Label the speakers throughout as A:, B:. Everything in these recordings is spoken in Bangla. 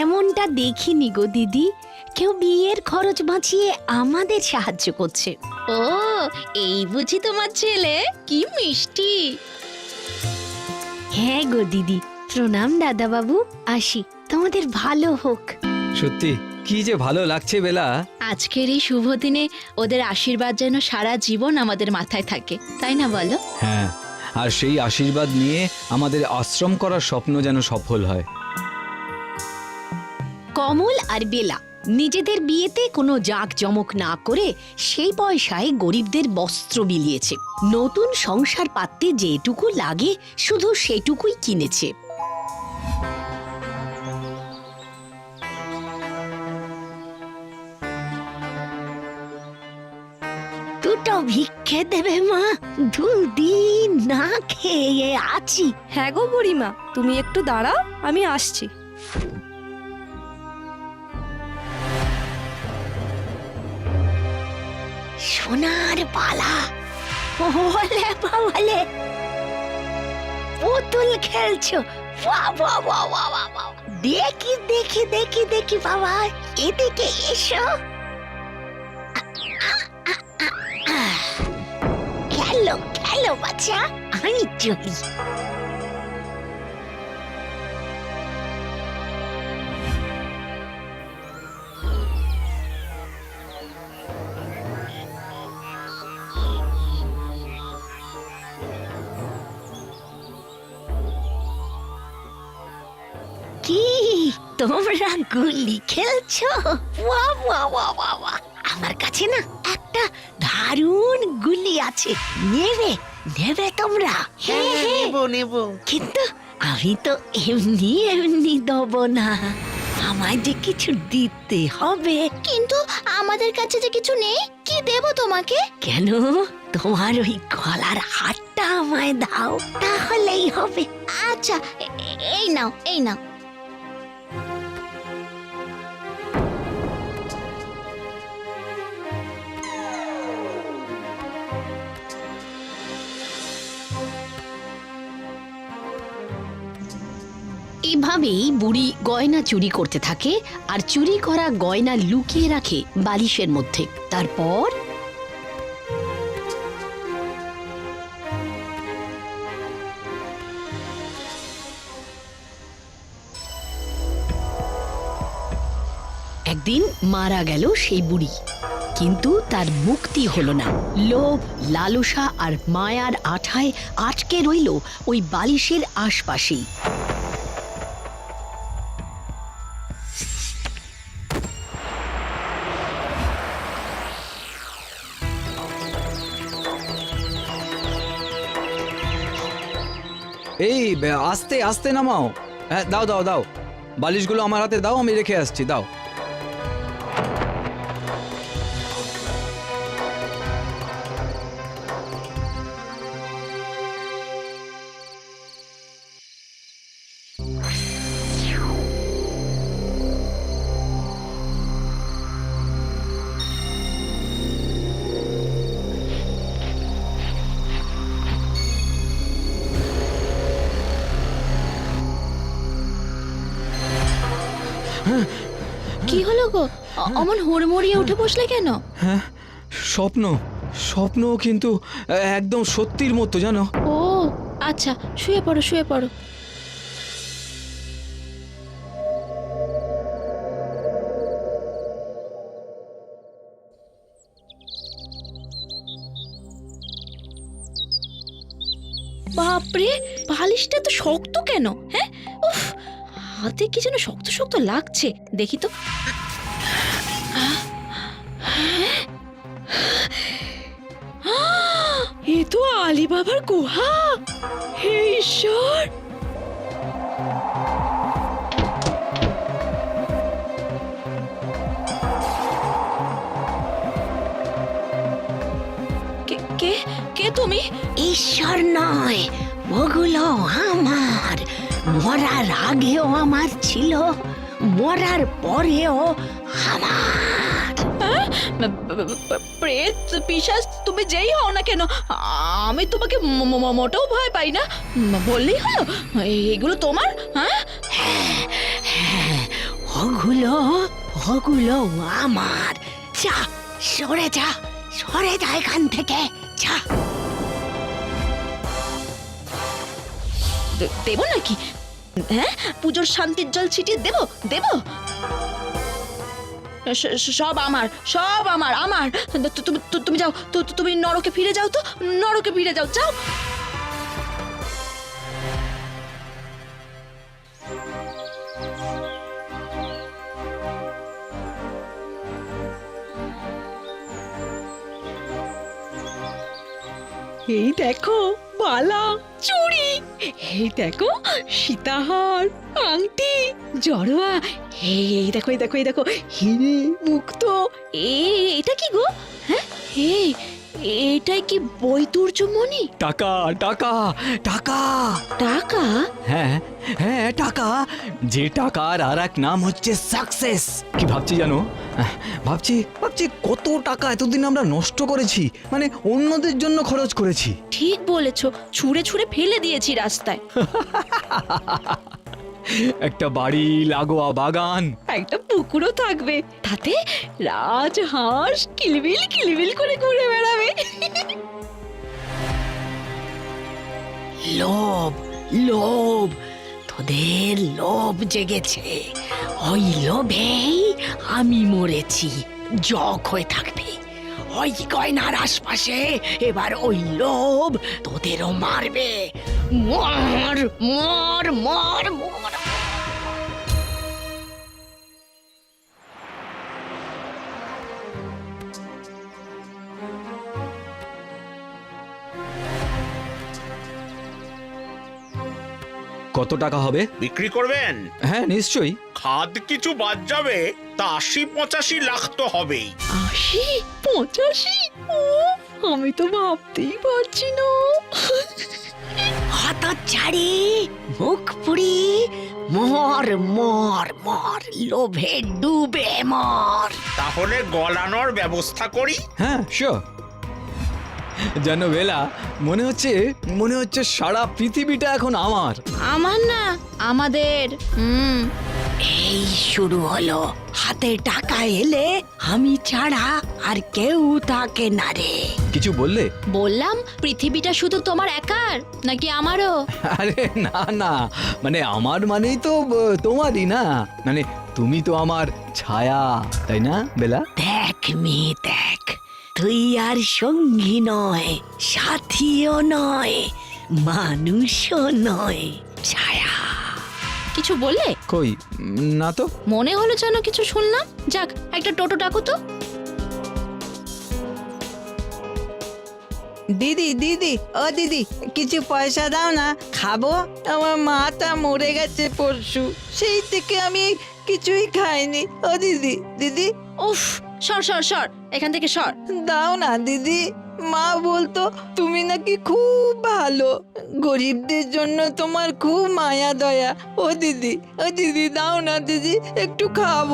A: এমনটা দেখিনি গো দিদি। কেউ বিয়ের খরচ বাঁচিয়ে আমাদের সাহায্য করছে।
B: ও এই বুঝি তোমার ছেলে? কি মিষ্টি।
A: হ্যাঁ গো দিদি প্রণাম দাদা বাবু আসি তোমাদের ভালো হোক।
C: সত্যি কি যে ভালো লাগছে বেলা।
B: আজকের এই শুভ দিনে ওদের আশীর্বাদ যেন সারা জীবন আমাদের মাথায় থাকে তাই না বলো?
C: হ্যাঁ আর সেই আশীর্বাদ নিয়ে আমাদের আশ্রম করার স্বপ্ন যেন সফল হয়।
A: কমল আর বেলা। নিজেদের বিয়েতে কোনো জাঁক জমক না করে সেই পয়সায় গরিবদের বস্ত্র বিলিয়েছে। নতুন সংসার পাততে যেটুকু লাগে, শুধু সেটুকুই কিনেছে। দুটো ভিক্ষে দেবে মা, দুদিন না খেয়ে আছি।
D: হ্যাঁ গো বুড়িমা, তুমি একটু দাঁড়াও, আমি আসছি।
A: সোনার পালা বলে বলে। পুতুল খেলছো। দেখি দেখি দেখি দেখি, বাবা। এদিকে এসো। খেলো খেলো, বাচ্চা। আমি চলি। তোমরা গুলি খেলছো। আমার কাছে না একটা দারুণ গুলি আছে। নেবে নেবে তোমরা। হ্যাঁ নেব নেব। কিন্তু আমি তো এমনি এমনি দেবো না। আমায় যে কিছু দিতে হবে।
B: কিন্তু আমাদের কাছে যে কিছু নেই কি দেব তোমাকে?
A: কেন? তোমার ওই গলার হারটা আমায় দাও। তাহলেই হবে।
B: আচ্ছা এই নাও এই নাও।
A: এভাবেই বুড়ি গয়না চুরি করতে থাকে আর চুরি করা গয়না লুকিয়ে রাখে বালিশের মধ্যে। তারপর? একদিন মারা গেল সেই বুড়ি। কিন্তু তার মুক্তি হলো না। লোভ, লালসা আর মায়ার আঠায় আটকে রইল ওই বালিশের আশপাশেই।
C: আস্তে আস্তে নামাও। হ্যাঁ দাও দাও দাও। বালিশগুলো আমার হাতে দাও, আমি রেখে আসছি, দাও।
B: কি হলো গো? অমন হুড়মুড়িয়ে উঠে বসলে কেন?
C: হ্যাঁ স্বপ্ন স্বপ্ন কিন্তু একদম সত্যির মতো জানো?
B: ও আচ্ছা শুয়ে পড়ো শুয়ে পড়ো। বাপরে বালিশটা তো শক্ত কেন? হাতে কি যেন শক্ত শক্ত লাগছে? দেখি তো। এ তো আলী বাবার গুহা! হে ঈশ্বর! কে কে তুমি?
A: ঈশ্বর নয় ওগুলো আমার। মরার আগেও আমার ছিল মরার পরেও আমার
B: প্রেত পিশাচ তুমি যেই হও না কেন আমি তোমাকে মোটেও ভয় পাই না বললেই হলো এগুলো তোমার হ্যাঁ
A: হ্যাঁ, ওগুলো ওগুলো আমার যা সরে যা সরে যা এখান থেকে যা
B: দেবো নাকি? হ্যাঁ? পুজোর শান্তির জল ছিটিয়ে দেবো? দেবো? সব আমার সব আমার আমার। তুমি তুমি যাও। তুমি নরকে ফিরে যাও তো। নরকে ফিরে যাও যাও। এই দেখো বালা চুড়ি এই দেখো, সীতাহার, আংটি, জড়োয়া। এই দেখো এই দেখো এই দেখো, হিরে মুক্ত। এ, এটা কি গো? হ্যাঁ এই এটাই কি বৈতুর্য মণি?
C: টাকা টাকা টাকা।
B: টাকা?
C: হ্যাঁ হ্যাঁ টাকা। যে টাকার আর এক নাম হচ্ছে সাকসেস। কি ভাবছি জানো? ভাবছি ভাবছি কত টাকা এতদিন আমরা নষ্ট করেছি। মানে অন্যদের জন্য খরচ করেছি।
B: ঠিক বলেছ ছুঁড়ে ছুঁড়ে ফেলে দিয়েছি রাস্তায়।
C: একটা বাড়ি লাগোয়া বাগান।
B: একটা পুকুরও থাকবে। তাতে রাজ হাঁস কিলবিল কিলবিল করে ঘুরে বেড়াবে।
A: লোভ লোভ তোদের লোভ জেগেছে। ওই লোভেই আমি মরেছি জগ হয়ে থাকবে। ওই গয়নার আশপাশে এবার ওই লোভ তোদেরও মারবে। মর মর মর মর।
C: কত টাকা হবে?
E: বিক্রি করবেন?
C: হ্যাঁ নিশ্চয়ই।
E: খাদ কিছু বাদ যাবে তা আশি পঁচাশি লাখ তো হবেই।
B: আশি পঁচাশি? ও আমি তো ভাবতেই পারছি না।
A: হত ছাড়ি মুখ পুরি মর মর মর লোভে ডুবে মর।
E: তাহলে গলানোর ব্যবস্থা করি।
C: হ্যাঁ শিওর যেন বেলা মনে হচ্ছে মনে হচ্ছে সারা পৃথিবীটা এখন আমার।
B: আমার না আমাদের হুম।
A: এই শুরু হলো। হাতে টাকা এলে আমি ছাড়া আর কেউ তাকে না রে।
C: কিছু বললে?
B: বললাম পৃথিবীটা শুধু তোমার একার নাকি আমারও?
C: আরে না না। মানে আমার মানেই তো আহ, তোমারই না। মানে তুমি তো আমার ছায়া তাই না বেলা?
A: দেখ মেয়ে দেখ। তুই আর সঙ্গী নয় সাথীও নয় মানুষও নয়। ছায়া।
B: কিছু বললে?
C: কই? না তো।
B: মনে হলো যেন কিছু শুনলাম। যাক একটা টোটো ডাকো তো।
F: দিদি দিদি ও দিদি কিছু পয়সা দাও না খাব? আমার মাটা মরে গেছে পরশু। সেই থেকে আমি কিছুই খাইনি। ও দিদি দিদি।
B: উফ সর সর সর এখান থেকে সর।
F: দাও না দিদি। মা বলতো তুমি নাকি খুব ভালো। গরিবদের জন্য তোমার খুব মায়া দয়া। ও দিদি ও দিদি দাও না দিদি একটু খাব।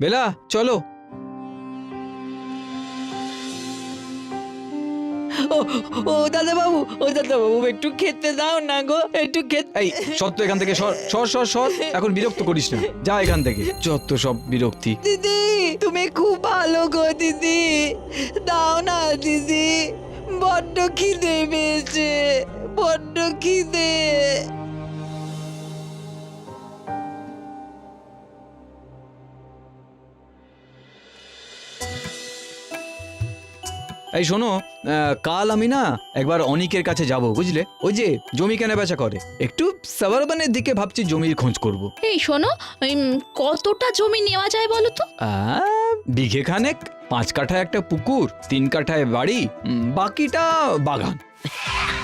C: বেলা চলো।
F: ও দাদা বাবু ও দাদা বাবু একটু খেতে দাও না গো একটু খেতে
C: এই সত্য এখান থেকে সর সর সর সর এখন বিরক্ত করিস না। যা এখান থেকে যত সব বিরক্তি।
F: দিদি তুমি খুব ভালো গো দিদি। দাও না দিদি বড্ড খিদে পেয়েছে বড্ড খিদে।
C: এই শোনো কাল আমি না একবার অনিকের কাছে যাব বুঝলে? ওই যে জমি কেনা বেচা করে। একটু সাবারবানের দিকে ভাবছি জমির খোঁজ করব।
B: এই শোনো কতটা জমি নেওয়া যায় বলো তো?
C: বিঘে খানেক পাঁচ কাঠায় একটা পুকুর তিন কাঠায় বাড়ি বাকিটা বাগান।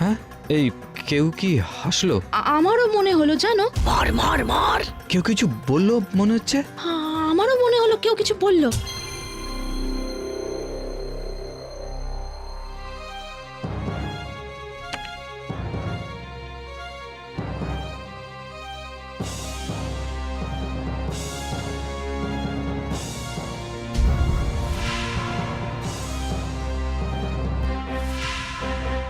C: হ্যাঁ এই কেউ কি হাসলো?
B: আমারও মনে হলো জানো।
A: মার মার মার।
C: কেউ কিছু বলল মনে হচ্ছে?
B: আ- আমারও মনে হলো কেউ কিছু বলল।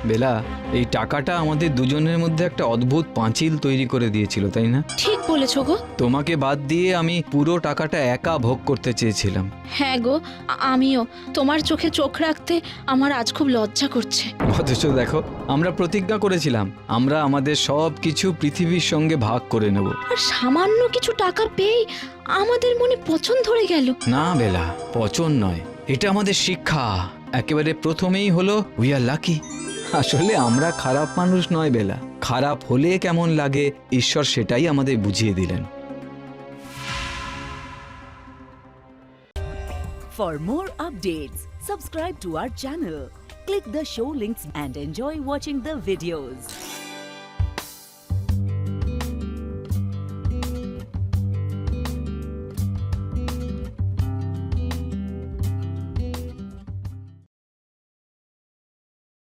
C: বেলা এই টাকাটা আমাদের দুজনের মধ্যে একটা অদ্ভুত পাঁচিল তৈরি করে দিয়েছিল তাই না?
B: ঠিক বলেছ গো।
C: তোমাকে বাদ দিয়ে আমি পুরো টাকাটা একা ভোগ করতে চেয়েছিলাম।
B: হ্যাঁ গো আ- আমিও। তোমার চোখে চোখ রাখতে আমার আজ খুব লজ্জা করছে।
C: অথচ দেখো আমরা প্রতিজ্ঞা করেছিলাম আমরা আমাদের সব কিছু পৃথিবীর সঙ্গে ভাগ করে নেব।
B: আর সামান্য কিছু টাকা পেয়ে আমাদের মনে পছন্দ ধরে গেল।
C: না বেলা পচন নয় এটা আমাদের শিক্ষা। একেবারে প্রথমেই হলো উই আর লাকি আসলে আমরা খারাপ মানুষ নয় বেলা খারাপ হলে কেমন লাগে ঈশ্বর সেটাই আমাদের বুঝিয়ে দিলেন
G: For more updates, subscribe to our channel, click the show links and enjoy watching the videos.